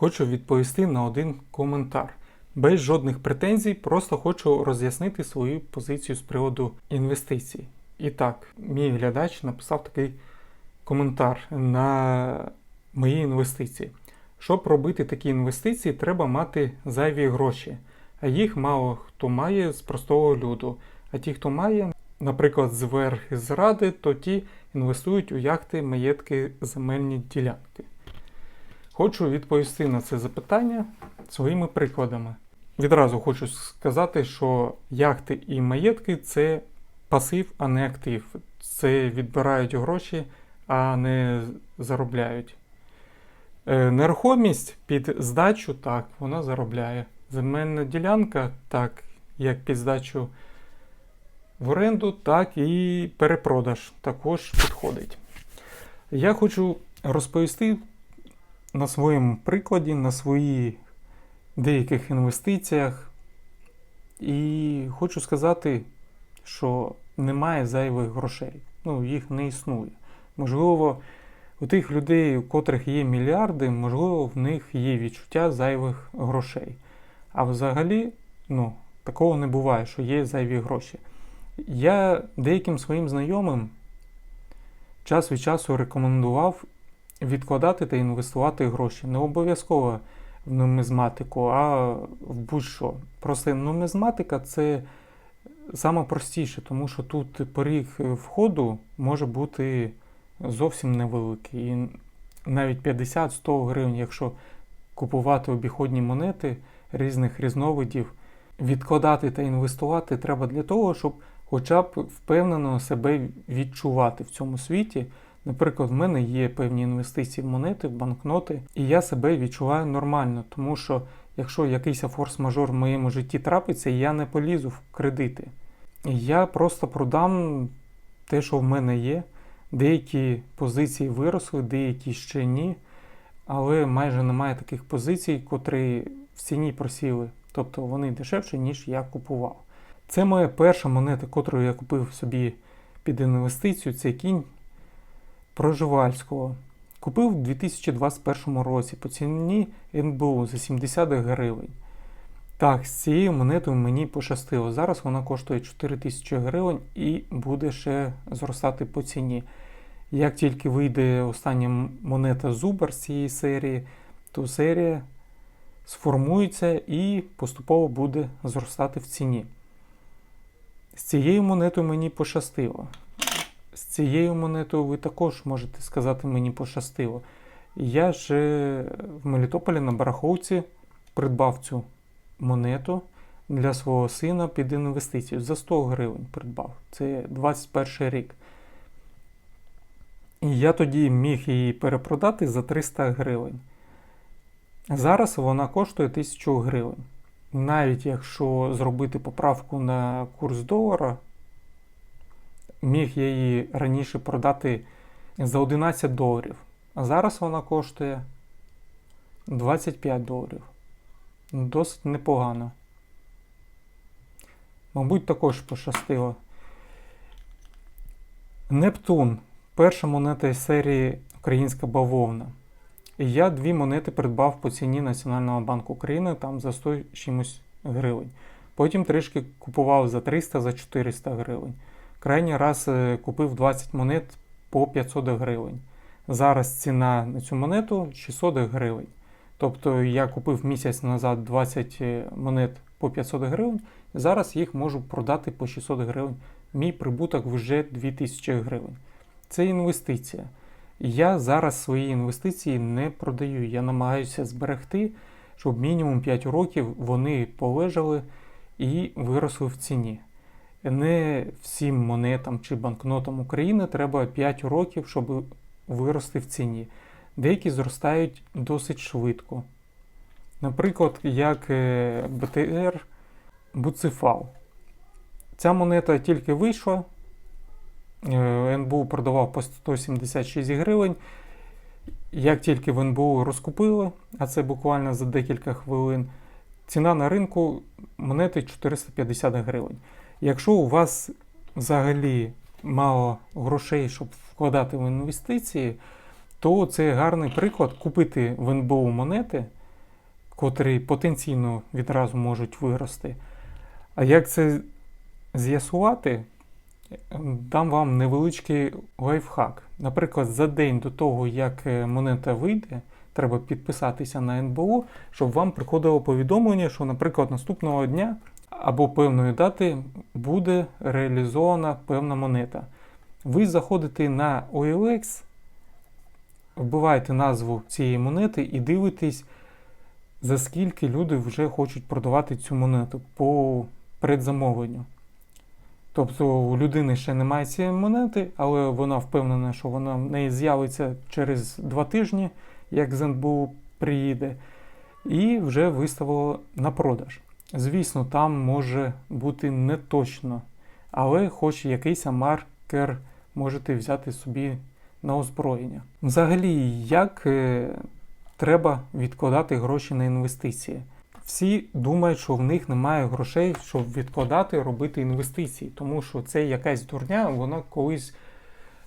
хочу відповісти на один коментар. Без жодних претензій, просто хочу роз'яснити свою позицію з приводу інвестицій. І так, мій глядач написав такий коментар на мої інвестиції. Щоб робити такі інвестиції, треба мати зайві гроші. А їх мало хто має з простого люду. А ті, хто має, наприклад, зверх зради, то ті інвестують у яхти, маєтки, земельні ділянки. Хочу відповісти на це запитання своїми прикладами. Відразу хочу сказати, що яхти і маєтки це пасив, а не актив. Це відбирають гроші, а не заробляють. Е, Нерухомість під здачу, так, вона заробляє. Земельна ділянка, так, як під здачу в оренду, так і перепродаж також підходить. Я хочу розповісти на своєму прикладі, на своїх деяких інвестиціях. І хочу сказати, що немає зайвих грошей. Ну, їх не існує. Можливо, у тих людей, у котрих є мільярди, можливо, в них є відчуття зайвих грошей. А взагалі, ну, такого не буває, що є зайві гроші. Я деяким своїм знайомим час від часу рекомендував відкладати та інвестувати гроші. Не обов'язково в нумізматику, а в будь-що. Просто нумізматика це саме простіше, тому що тут поріг входу може бути зовсім невеликий. І навіть 50-100 гривень, якщо купувати обіходні монети різних різновидів, відкладати та інвестувати треба для того, щоб хоча б впевнено себе відчувати в цьому світі. Наприклад, в мене є певні інвестиції в монети, в банкноти, і я себе відчуваю нормально, тому що якщо якийсь форс-мажор в моєму житті трапиться, я не полізу в кредити. Я просто продам те, що в мене є. Деякі позиції виросли, деякі ще ні. Але майже немає таких позицій, котрі в ціні просіли. Тобто вони дешевші, ніж я купував. Це моя перша монета, котру я купив собі під інвестицію. Це кінь Проживальського. Купив у 2021 році по ціні НБУ за 70 гривень. Так, з цією монетою мені пощастило. Зараз вона коштує 4 тисячі гривень і буде ще зростати по ціні. Як тільки вийде остання монета Зубар з цієї серії, то серія сформується і поступово буде зростати в ціні. З цією монетою мені пощастило. З цією монетою ви також можете сказати, мені пощастило. Я ж в Мелітополі на бараховці придбав цю монету для свого сина під інвестицію. За 100 гривень придбав. Це 21 рік. І я тоді міг її перепродати за 300 гривень. Зараз вона коштує 1000 гривень. Навіть якщо зробити поправку на курс долара, міг її раніше продати за 11 доларів. А зараз вона коштує 25 доларів. Досить непогано. Мабуть, також пощастило. Нептун. Перша монета із серії Українська бавовна. І я дві монети придбав по ціні Національного банку України там за 100 чимось гривень. Потім трішки купував за 300 за 400 гривень. Крайній раз е, купив 20 монет по 500 гривень. Зараз ціна на цю монету 600 гривень. Тобто я купив місяць назад 20 е, монет по 500 гривень, зараз їх можу продати по 600 гривень. Мій прибуток вже 2000 гривень. Це інвестиція. Я зараз свої інвестиції не продаю. Я намагаюся зберегти, щоб мінімум 5 років вони полежали і виросли в ціні. Не всім монетам чи банкнотам України треба 5 років, щоб вирости в ціні. Деякі зростають досить швидко. Наприклад, як е, БТР Буцефал. Ця монета тільки вийшла. е, НБУ продавав по 176 гривень. Як тільки в НБУ розкупили, а це буквально за декілька хвилин, ціна на ринку монети 450 гривень. Якщо у вас взагалі мало грошей, щоб вкладати в інвестиції, то це гарний приклад купити в НБУ монети котрі потенційно відразу можуть вирости. А як це з'ясувати? Дам вам невеличкий лайфхак. Наприклад, за день до того, як е, монета вийде, треба підписатися на НБУ, щоб вам приходило повідомлення, що, наприклад, наступного дня або певної дати буде реалізована певна монета. Ви заходите на OLX, вбиваєте назву цієї монети і дивитесь, за скільки люди вже хочуть продавати цю монету по предзамовленню. Тобто у людини ще немає цієї монети, але вона впевнена, що вона в неї з'явиться через два тижні, як з приїде, і вже виставила на продаж. Звісно, там може бути не точно, але хоч якийсь маркер можете взяти собі на озброєння. Взагалі, як е, треба відкладати гроші на інвестиції? Всі думають, що в них немає грошей, щоб відкладати, робити інвестиції, тому що це якась дурня, вона колись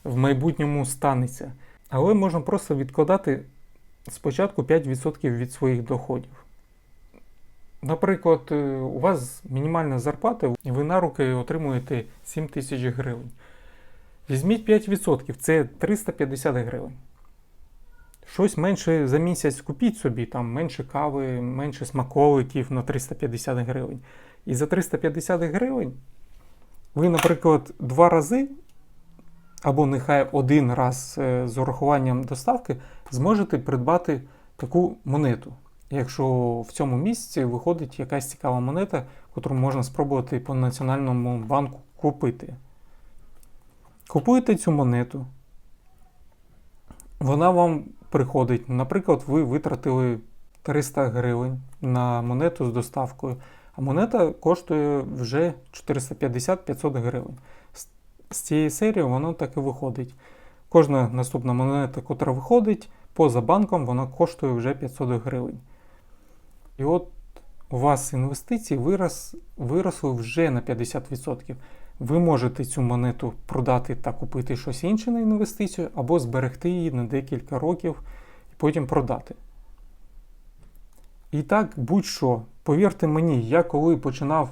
в майбутньому станеться. Але можна просто відкладати спочатку 5% від своїх доходів. Наприклад, е, у вас мінімальна зарплата, і ви на руки отримуєте 7 тисяч гривень. Візьміть 5%, це 350 гривень. Щось менше за місяць купіть собі, там менше кави, менше смаколиків на 350 гривень. І за 350 гривень ви, наприклад, два рази, або нехай один раз е, з урахуванням доставки, зможете придбати таку монету. Якщо в цьому місці виходить якась цікава монета, яку можна спробувати по Національному банку купити. Купуєте цю монету, вона вам приходить. Наприклад, ви витратили 300 гривень на монету з доставкою, а монета коштує вже 450-500 гривень. З- цієї серії воно так і виходить. Кожна наступна монета, яка виходить, поза банком, вона коштує вже 500 гривень. І от у вас інвестиції вирос, виросли вже на 50%. Ви можете цю монету продати та купити щось інше на інвестицію, або зберегти її на декілька років і потім продати. І так, будь-що, повірте мені, я коли починав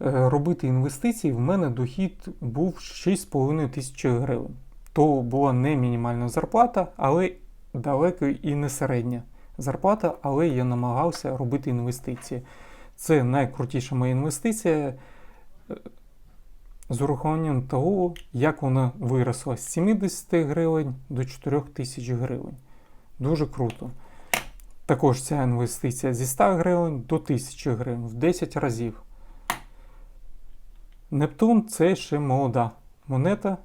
е, робити інвестиції, в мене дохід був 6,5 тисячі гривень. То була не мінімальна зарплата, але далеко і не середня зарплата, але я намагався робити інвестиції. Це найкрутіша моя інвестиція е, з урахуванням того, як вона виросла з 70 гривень до 4 тисяч гривень. Дуже круто. Також ця інвестиція зі 100 гривень до 1000 гривень в 10 разів. Нептун це ще молода монета,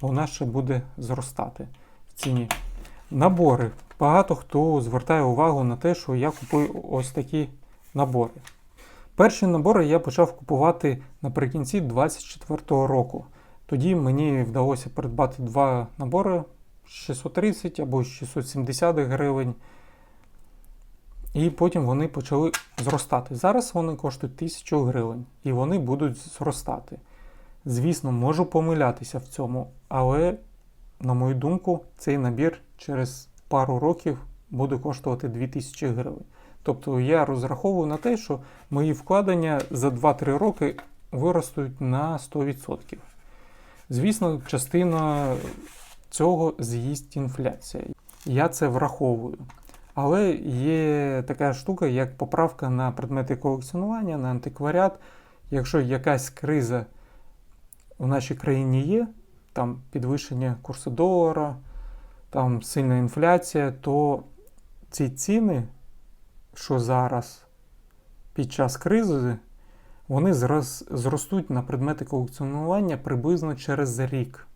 вона ще буде зростати в ціні. Набори. Багато хто звертає увагу на те, що я купую ось такі набори. Перші набори я почав купувати наприкінці 2024 року. Тоді мені вдалося придбати два набори 630 або 670 гривень. І потім вони почали зростати. Зараз вони коштують 1000 гривень і вони будуть зростати. Звісно, можу помилятися в цьому, але, на мою думку, цей набір через пару років буде коштувати 2000 гривень. Тобто я розраховую на те, що мої вкладення за 2-3 роки виростуть на 100%. Звісно, частина цього з'їсть інфляція. Я це враховую. Але є така штука, як поправка на предмети колекціонування, на антикваріат. Якщо якась криза в нашій країні є, там підвищення курсу долара, там сильна інфляція, то ці ціни, що зараз під час кризи, вони зрос, зростуть на предмети колекціонування приблизно через рік.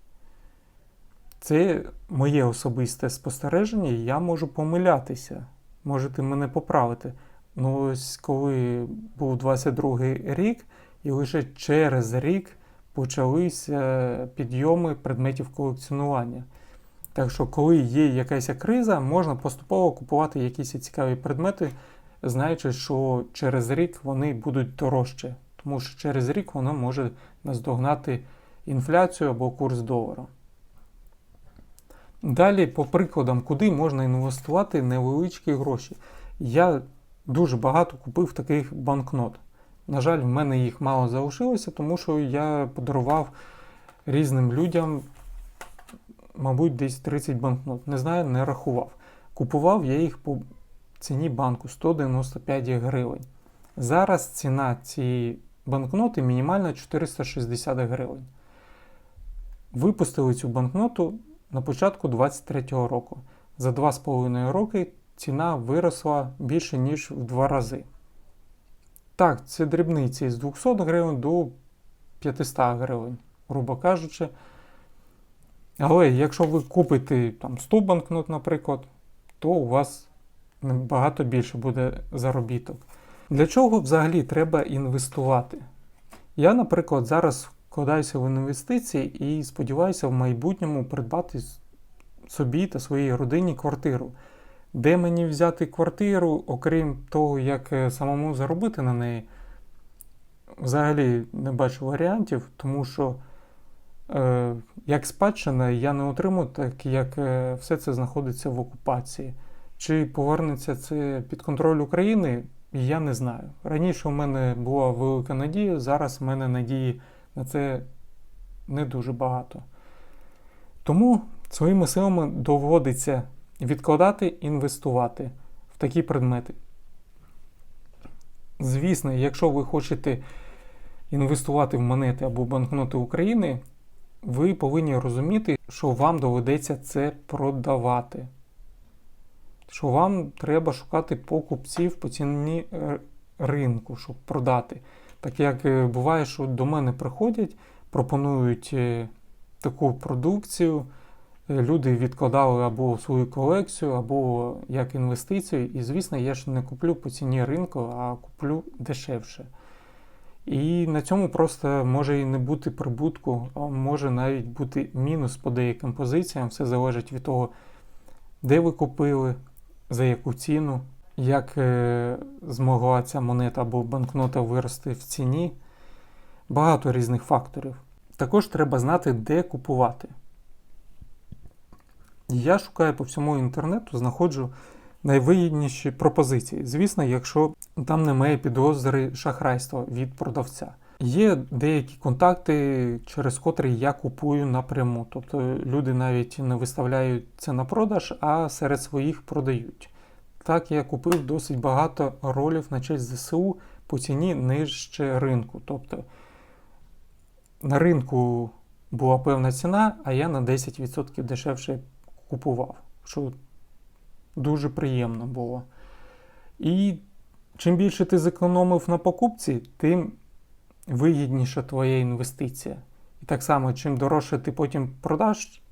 Це моє особисте спостереження, і я можу помилятися. Можете мене поправити. Ну, ось коли був 22 рік, і лише через рік почалися підйоми предметів колекціонування. Так що, коли є якась криза, можна поступово купувати якісь цікаві предмети, знаючи, що через рік вони будуть дорожче, тому що через рік воно може наздогнати інфляцію або курс долара. Далі, по прикладам, куди можна інвестувати невеличкі гроші. Я дуже багато купив таких банкнот. На жаль, в мене їх мало залишилося, тому що я подарував різним людям, мабуть, десь 30 банкнот. Не знаю, не рахував. Купував я їх по ціні банку 195 гривень. Зараз ціна цієї банкноти мінімальна 460 гривень. Випустили цю банкноту на початку 2023 року. За 2,5 роки ціна виросла більше, ніж в два рази. Так, це дрібниці з 200 гривень до 500 гривень, грубо кажучи. Але якщо ви купите там 100 банкнот, наприклад, то у вас набагато більше буде заробіток. Для чого взагалі треба інвестувати? Я, наприклад, зараз вкладаюся в інвестиції і сподіваюся в майбутньому придбати собі та своїй родині квартиру. Де мені взяти квартиру, окрім того, як е, самому заробити на неї, взагалі не бачу варіантів, тому що як спадщина я не отримую, так як е, все це знаходиться в окупації. Чи повернеться це під контроль України, я не знаю. Раніше у мене була велика надія, зараз в мене надії на це не дуже багато. Тому своїми силами доводиться відкладати, інвестувати в такі предмети. Звісно, якщо ви хочете інвестувати в монети або банкноти України, ви повинні розуміти, що вам доведеться це продавати. Що вам треба шукати покупців по ціні е, ринку, щоб продати. Так як е, буває, що до мене приходять, пропонують е, таку продукцію. Люди відкладали або свою колекцію, або як інвестицію. І, звісно, я ж не куплю по ціні ринку, а куплю дешевше. І на цьому просто може і не бути прибутку, а може навіть бути мінус по деяким позиціям. Все залежить від того, де ви купили, за яку ціну, як е, змогла ця монета або банкнота вирости в ціні. Багато різних факторів. Також треба знати, де купувати. Я шукаю по всьому інтернету, знаходжу найвигідніші пропозиції. Звісно, якщо там немає підозри шахрайства від продавця. Є деякі контакти, через котрі я купую напряму. Тобто люди навіть не виставляють це на продаж, а серед своїх продають. Так, я купив досить багато ролів на честь ЗСУ по ціні нижче ринку. Тобто на ринку була певна ціна, а я на 10% дешевше купував, що дуже приємно було. І чим більше ти зекономив на покупці, тим вигідніша твоя інвестиція. І так само, чим дорожче ти потім продаш,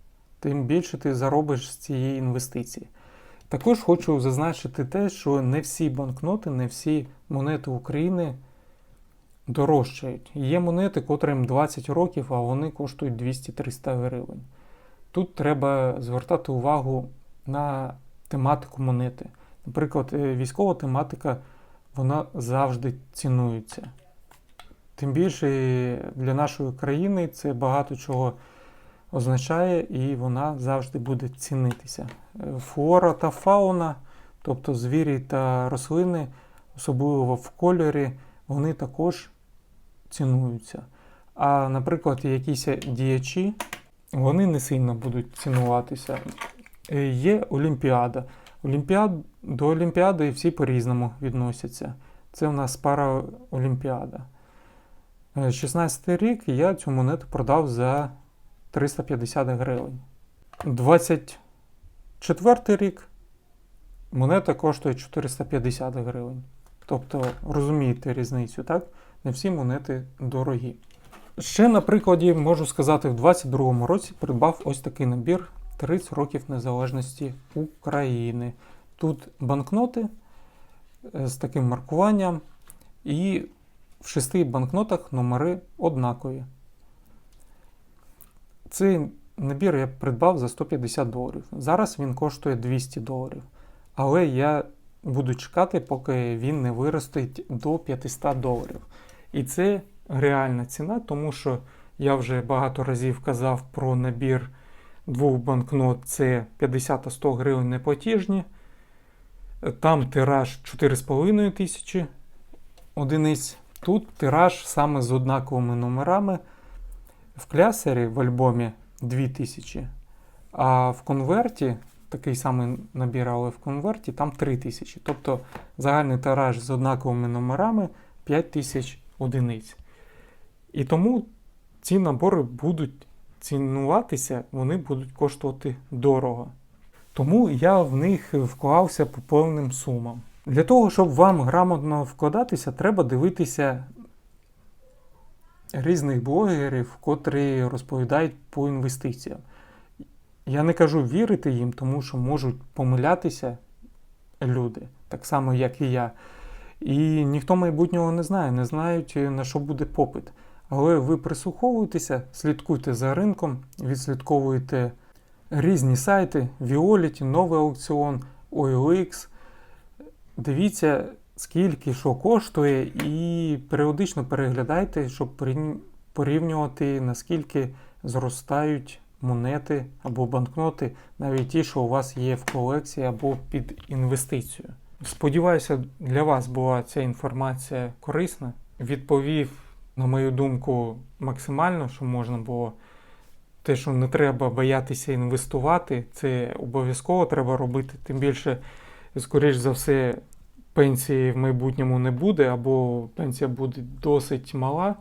тим більше ти заробиш з цієї інвестиції. Також хочу зазначити те, що не всі банкноти, не всі монети України дорожчають. Є монети, котрим 20 років, а вони коштують 200-300 гривень. Тут треба звертати увагу на тематику монети. Наприклад, е, військова тематика вона завжди цінується. Тим більше для нашої країни це багато чого означає, і вона завжди буде цінитися. Е, Флора та фауна, тобто звірі та рослини, особливо в кольорі, вони також цінуються. А, наприклад, якісь діячі вони не сильно будуть цінуватися. Е, Є Олімпіада. Олімпіад, До Олімпіади всі по-різному відносяться. Це в нас пара Олімпіада. 16 рік я цю монету продав за 350 гривень. 24 рік монета коштує 450 гривень. Тобто, розумієте різницю, так? Не всі монети дорогі. Ще на прикладі можу сказати, в 22-му році придбав ось такий набір 30 років незалежності України. Тут банкноти е, з таким маркуванням, і в шести банкнотах номери однакові. Цей набір я придбав за 150 доларів. Зараз він коштує 200 доларів. Але я буду чекати, поки він не виростить до 500 доларів. І це реальна ціна, тому що я вже багато разів казав про набір двох банкнот це 50 та 100 гривень неплатіжні. Там тираж 4,5 тисячі одиниць. Тут тираж саме з однаковими номерами. В клясері в альбомі 2000, а в конверті, такий самий набір, але в конверті там 3000. Тобто загальний тираж з однаковими номерами 5000 одиниць. І тому ці набори будуть цінуватися, вони будуть коштувати дорого. Тому я в них вклався по повним сумам. Для того, щоб вам грамотно вкладатися, треба дивитися різних блогерів, котрі розповідають по інвестиціям. Я не кажу вірити їм, тому що можуть помилятися люди, так само, як і я. І ніхто майбутнього не знає, не знають, на що буде попит. Але ви прислуховуєтеся, слідкуйте за ринком, відслідковуєте різні сайти, Violet, новий аукціон, OLX. Дивіться, скільки що коштує, і періодично переглядайте, щоб порівнювати, наскільки зростають монети або банкноти, навіть ті, що у вас є в колекції або під інвестицію. Сподіваюся, для вас була ця інформація корисна. Відповів, на мою думку, максимально, що можна було. Те, що не треба боятися інвестувати, це обов'язково треба робити. Тим більше, скоріш за все, пенсії в майбутньому не буде, або пенсія буде досить мала.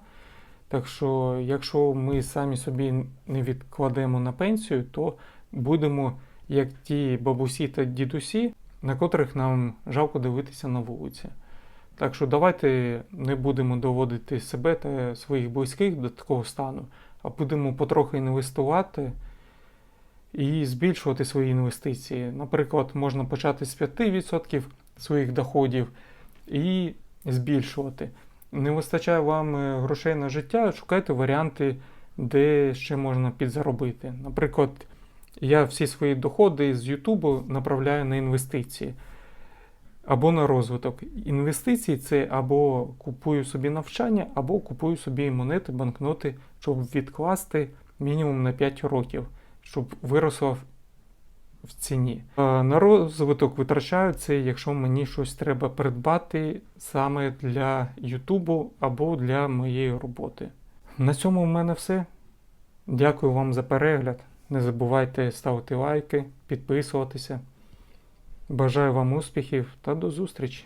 Так що, якщо ми самі собі не відкладемо на пенсію, то будемо як ті бабусі та дідусі, на котрих нам жалко дивитися на вулиці. Так що давайте не будемо доводити себе та своїх близьких до такого стану, а будемо потроху інвестувати і збільшувати свої інвестиції. Наприклад, можна почати з 5% своїх доходів і збільшувати. Не вистачає вам е, грошей на життя, шукайте варіанти, де ще можна підзаробити. Наприклад, я всі свої доходи з Ютубу направляю на інвестиції або на розвиток. Інвестиції це або купую собі навчання, або купую собі монети, банкноти, щоб відкласти мінімум на 5 років, щоб виросло в- ціні. На розвиток витрачаю це, якщо мені щось треба придбати саме для Ютубу або для моєї роботи. На цьому в мене все. Дякую вам за перегляд. Не забувайте ставити лайки, підписуватися. Бажаю вам успіхів та до зустрічі!